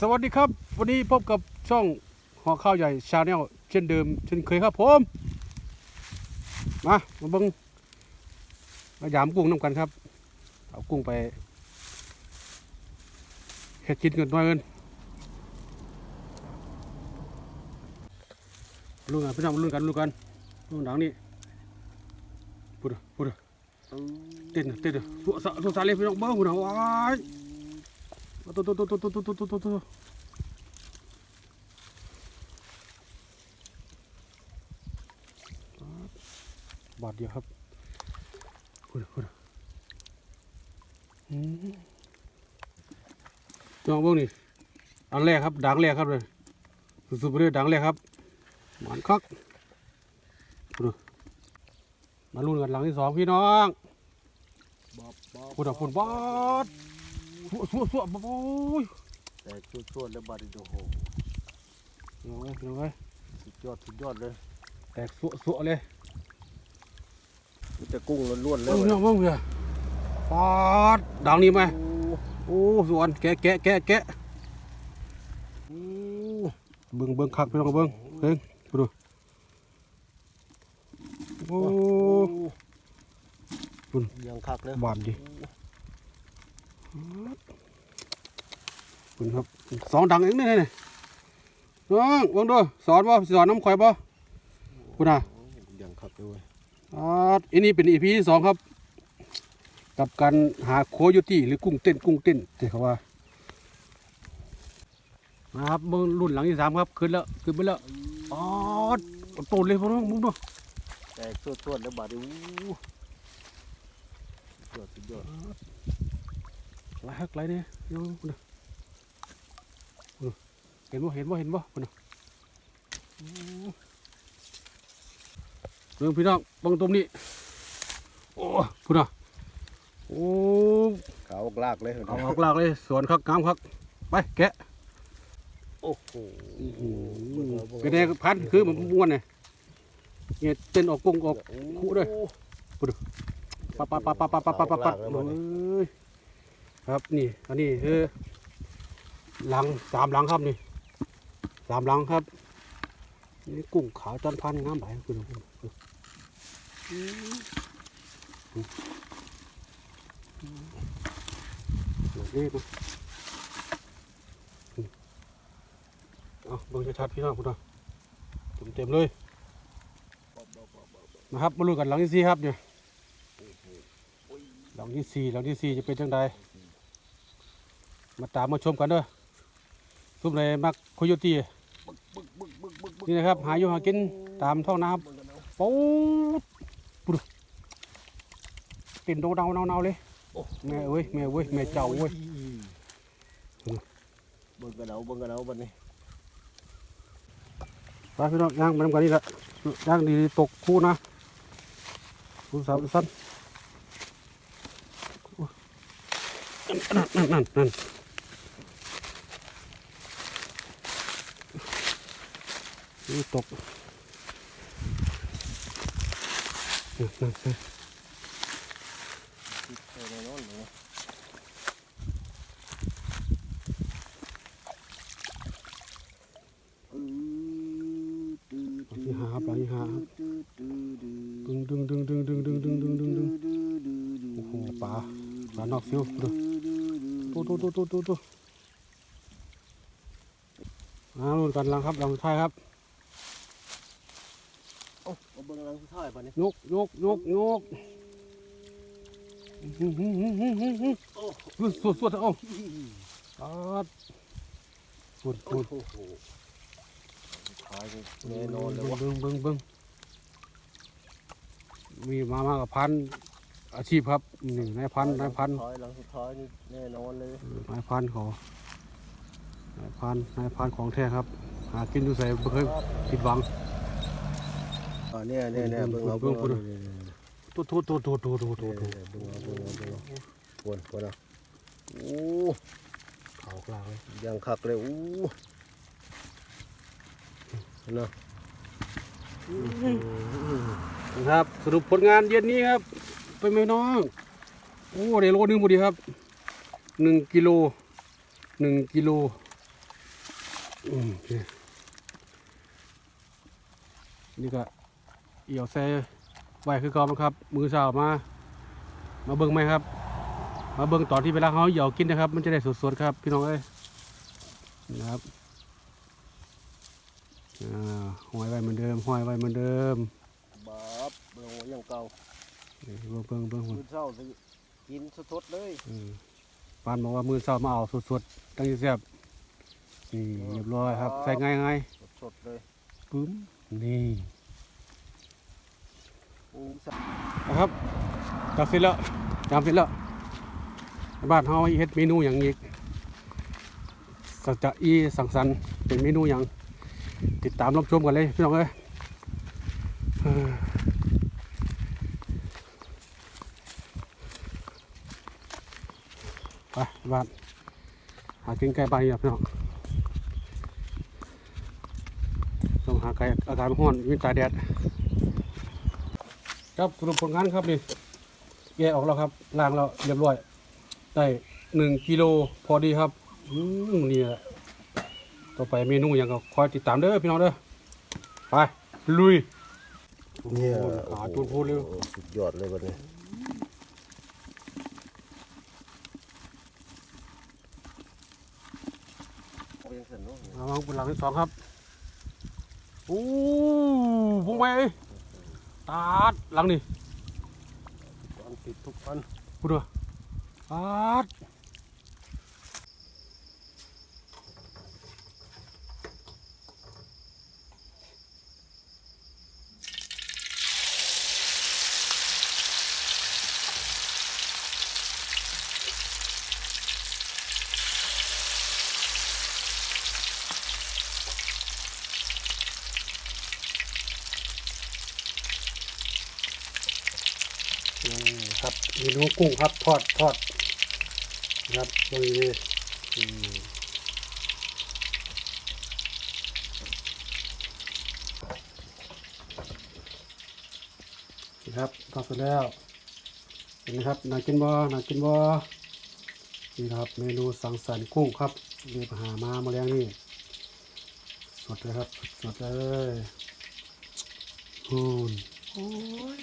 สวัสดีครับ วันนี้พบกับช่องหอข้าวใหญ่ชาแนลเช่นเดิม เช่นเคยครับผมมามาเบิ้งมายามกุ้งน้ำกันครับ เอากุ้งไปเฮ็ดกินกันหน่อยเงินลุ้นกันพี่น้องลุ้นกันลุ้นกันลุ้นหนังนี่พูดอะพูดเต้นเต้นอะสัวสะสัวสะเลยพี่น้องเบิ้งพูดอะว้าย ตัวตัวตัวตัวตัวตัวตัวตัวตัวบาทเดียวครับพูดพูดจองเบ้างนี่อันแรกครับดังแรกครับเลยสุดๆไปเลยดังแรกครับหมันคักพูดมาลุ้นกันหลังที่สองพี่น้องบอบอบพูดอะพูดบาด สัวสัวสัวบโอ้ยแต่ชวดๆแล้วบาดนีโอ้โหเอาไว้เอาไว้สุดยอดสุดยอดเลย แตกสัวสัวเลยมีแต่กุ้งล้วนๆเลเอ้ยยน้องเบ้างเพื่อปาดดังนี่ไหมโอ้ส่วนแกะแกะแกะแกะโอ้เบิ่งเบิ่งคักพี่น้องเบิ่งเบิ่งดูโอ้คุณยังคักเลยบาดดิ คุณครับสองดังเองนี่นี่น้องเบิ่งดูสอนบ่สอนน้ำข่อยบ่คุณน่ะยังคักเลยเว้ยอ่าอันนี้เป็นอีพีที่สองครับ กับการหาโคโยตี้หรือกุ้งเต้นกุ้งเต้นที่เขาว่านะครับเบิ่งรุ่นหลังที่สามครับขึ้นแล้วขึ้นไปแล้วอ๋อโตเลยพ่อน้องมึงดูแต่ชวดๆแล้วบาดนีโอ้สุดยอดสุดยอด หลายฮักลายเนี่ยโยคุณเห็นบ่เห็นบ่เห็นบ่คุณเรื่องพี่น้องบังตรงนี้โอ้คุณอะโอ้เขาอกลากเลยเอาอกลากเลยสวนครับกามครับไปแกะโอ้โหเป็นไงพันคือมันม้วนไงเนี่ยเต้นออกกงออกคู่ด้วยปุ๊บปั๊บปั๊บปั๊บปั๊บปั๊บปั๊บปั๊บเฮ้ย ครับนี่อันนี้คือหลังสามหลังครับนี่สามหลังครับนี่กุ้งขาวจอนพันงามไหลายคุณผู้ชมนี่นะเอาเบิ่งชัดๆพี่น้องคุณผู้ชมเต็มๆเลยนะครับมาลุ้นกันหลังที่สี่ครับเนี่ยหลังที่สี่หลังที่สี่จะเป็นจังใด มาตามมาชมกันเด้อซุปเลยมักโคโยตี้นี่นะครับ หาอยู่หากินตามท้องน้ำปูดปุ๊ดติ่นโดเดาเนาเนาๆเลยแม่เอ้ยแม่เว้ยแม่เจ้าเว้ยเบิ่งกันเอาเบิ่งกันเอาบัดนี้ไปพี่น้องย่างไปทำกันนี่แหละย่างดีๆตกคู่นะคู่สามสั้นนั่นนั่นนั่น นี่ตกนั่นนั่นนั่นเออแน่นอนเลยที่หาครับที่หาบดึงดึงดึงดึงดึงดึงดึงดึงดึงดึงโอ้โหปลาปลานอกฟิวดูตัวตัวตัวตัวตัวตัวมาลุ้นกันลังครับลังสุดท้ายครับ โอ้เอาเบิ่งหลังสุดท้ายบัดนี้ยกยกยกยกอื้อหือหือหือหือหือโอ้หือสวดสวดเอาอาดสวดสวดโหขายนี่แน่นอนเลยว่ะเบิ้งเบิ้งเบิ้งมีมามากับพันอาชีพครับนี่นายพันนายพันท้ายหลังสุดท้ายนี่แน่นอนเลยนายพันขอนายพันนายพันของแท้ครับ หากินดูใส่บ่เคยผิดหวัง อ่าเนี่ยเนี่ยเนี่ยเบิ่งเอาเบิ่เบิ่งงเบิ่เอางตัวตัวตัวตัวตัวตัวตัวเบิ่ตัวงเอาเบิ่งเอาเบิ่งเอาปวนปวนเอาโอ้เขากลางเลยยังคักเลยโอ้เนาะนะครับ สรุปผลงานเย็นนี้ครับเป็นไงน้องโอ้ได้โลหนึงพอดีครับหนึ่งกิโลหนึ่งกิโลอืมโอเคนี่ก็ เอี่ยวใส่ไว้คือเก่ามั้งครับ มือเช้ามา มาเบิ่งไหมครับ มาเบิ่งตอนที่เวลาเขาเหยากินนะครับ มันจะได้สดๆครับ พี่น้องเอ้ยนะครับอ่าห้อยไว้เหมือนเดิมห้อยไว้เหมือนเดิมบาบเบิ่งว่ายังเก่านี่เบิ่งเบิ่งเบิ่งหุ่นมื้อเช้าสิกินสดๆเลยเออปานบอกว่ามือเช้ามาเอาสดๆตั้งใจแซ่บนี่เรียบร้อยครับ ใส่ง่ายสดๆเลยๆปึ้มนี่ปูสะ นะครับจับเสร็จแล้วจำเสร็จแล้วบ้านเฮาเฮ็ดเมนูอย่างอีกสัจจะอีสังสรรค์เป็นเมนูอย่างติดตามรับชมกันเลยพี่น้องเอ้ยไปบ้านหากินไก่บ้านเนี่ยพี่น้องต้องหาไก่อากาศร้อนวิตาแดด ครับสรุปผลงานครับนี่แกะออกแล้วครับล้างแล้วเรียบร้อยได้หนึ่งกิโลพอดีครับอืมนี่แหละต่อไปเมนูอย่างก็คอยติดตามเด้อพี่น้องเด้อไปลุยเนี่ยโอ้โหขาจูนพูดเร็วโอ้สุดยอดเลยบัดนี้เอายังสั่นเนาะเอาวางบนหลังที่สองครับ โอ้พุงไปเอ้ยตาด หลังนี่ตอนติดทุกวันพูดด้วยตาด กุ้งครับทอดทอดนะครับตรงนี้อืมนี่ครับทอดเสร็จแล้วเห็นไหมครับน่ากินบ่น่ากินบ่นี่ครับเมนูสังสรรค์กุ้งครับเรียบหามามาแล้วนี่สดเลยครับสดเลยฮูนโอ้ย